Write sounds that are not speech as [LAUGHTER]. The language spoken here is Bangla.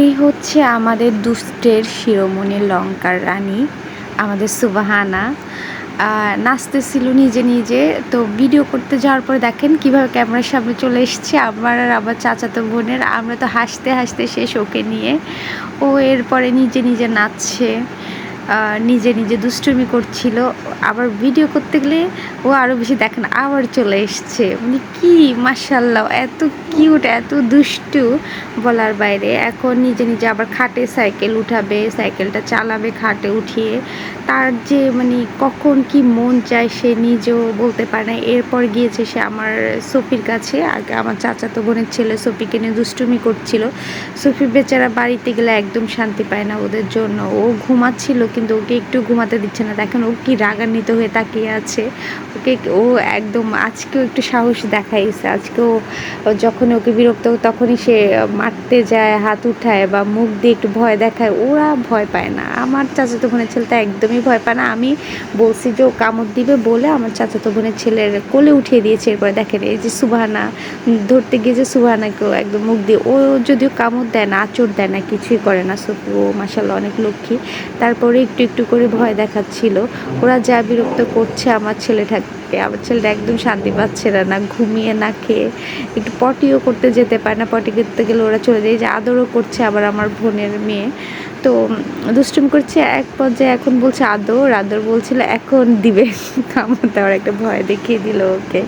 এই হচ্ছে আমাদের দুষ্টের শিরোমণি লঙ্কার রানী, আমাদের সুবাহানা। নাচতে নাচতেছিল নিজে নিজে, তো ভিডিও করতে যাওয়ার পরে দেখেন কীভাবে ক্যামেরার সামনে চলে এসছে আমার আর আমার চাচাতো বোনের। আমরা তো হাসতে হাসতে শেষ ওকে নিয়ে। ও এরপরে নিজে নিজে নাচছে। নিজে নিজে দুষ্টুমি করছিল। আবার ভিডিও করতে গেলে ও আরও বেশি দেখেন আবার চলে এসছে। মানে কি মার্শাল্লাহ এত কিউট এত দুষ্টু বলার বাইরে। এখন নিজে নিজে আবার খাটে সাইকেল উঠাবে সাইকেলটা চালাবে খাটে উঠিয়ে। তার যে মানে কখন কি মন চায় সে নিজেও বলতে পারে না। এরপর গিয়েছে সে আমার সফির কাছে। আগে আমার চাচাতো বোনের ছেলে সফিকে নিয়ে দুষ্টুমি করছিল। সফি বেচারা বাড়িতে গেলে একদম শান্তি পায় না ওদের জন্য। ও ঘুমাচ্ছিল কিন্তু ওকে একটু ঘুমাতে দিচ্ছে না। দেখেন ও কি রাগান্বিত হয়ে তাকিয়ে আছে। ওকে ও একদম আজকেও একটু সাহস দেখাইছে। আজকেও যখন ওকে বিরক্ত তখনই সে মারতে যায়, হাত উঠায় বা মুখ দিয়ে একটু ভয় দেখায়। ওরা ভয় পায় না। আমার চাচাতো বোনের ছেলেটা একদমই ভয় পায় না। আমি বলছি যে ও কামড় দিবে বলে আমার চাচাতো বোনের ছেলের কোলে উঠিয়ে দিয়েছে এরপরে দেখেন এই যে সুবাহানা ধরতে গিয়ে যে সুবাহানাকেও একদম মুখ দিয়ে, ও যদিও কামড় দেয় না আচর দেয় না, কিছুই করে না সফি ও মাসাল্লাহ অনেক লক্ষ্মী। তারপরে একটু একটু করে ভয় দেখাচ্ছিল। ওরা যা বিরক্ত করছে আমার ছেলেটাকে, আমার ছেলেটা একদম শান্তি পাচ্ছে না না ঘুমিয়ে, না খেয়ে, একটু পটিও করতে যেতে পারে না, পটি করতে গেলে ওরা চলে যায়। যে আদরও করছে আবার আমার বোনের মেয়ে। তো দুষ্টুম করছে, এক পর্যায়ে এখন বলছে আদর আদর বলছিল, এখন দিবে। [LAUGHS] কামড় দেওয়ার একটা ভয় দেখিয়ে দিল ওকে।